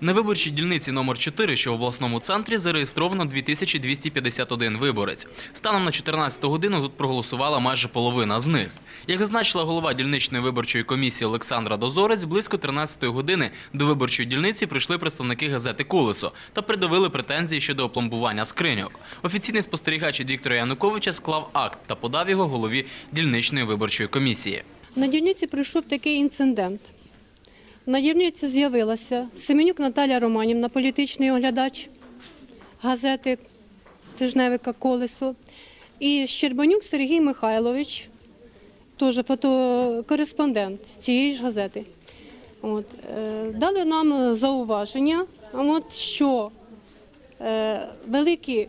На виборчій дільниці номер 4, що в обласному центрі, зареєстровано 2251 виборець. Станом на 14 годину тут проголосувала майже половина з них. Як зазначила голова дільничної виборчої комісії Олександра Дозорець, близько 13 години до виборчої дільниці прийшли представники газети «Колесо» та придавили претензії щодо опломбування скриньок. Офіційний спостерігач Віктора Януковича склав акт та подав його голові дільничної виборчої комісії. На дільниці прийшов такий інцидент. На з'явилася Семенюк Наталя Романівна, політичний оглядач газети тижневика Колесо, і Щербанюк Сергій Михайлович, теж фотокореспондент цієї ж газети. От, е, дали нам зауваження, от, що е, великі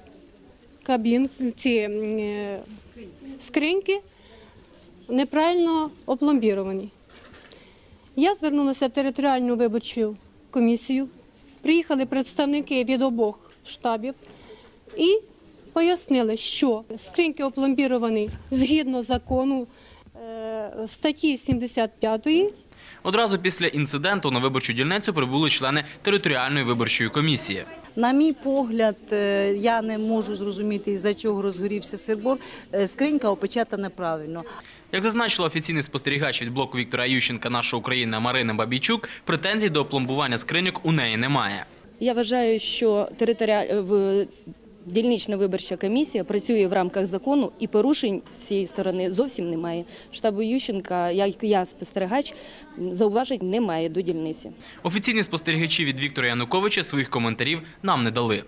кабін, ці е, скриньки неправильно опломбіровані. Я звернулася в територіальну виборчу комісію. Приїхали представники від обох штабів і пояснили, що скриньки опломбіровані згідно закону е, статті 75 Одразу після інциденту на виборчу дільницю прибули члени територіальної виборчої комісії. На мій погляд, е, я не можу зрозуміти, за чого розгорівся сирбор. Е, Скринька опечатана правильно. Як зазначила офіційний спостерігач від блоку Віктора Ющенка «Наша Україна» Марина Бабійчук, претензій до опломбування скриньок у неї немає. Я вважаю, що територіаль... в- дільнична виборча комісія працює в рамках закону і порушень з цієї сторони зовсім немає. Штабу Ющенка, як я спостерігач, зауважень немає до дільниці. Офіційні спостерігачі від Віктора Януковича своїх коментарів нам не дали.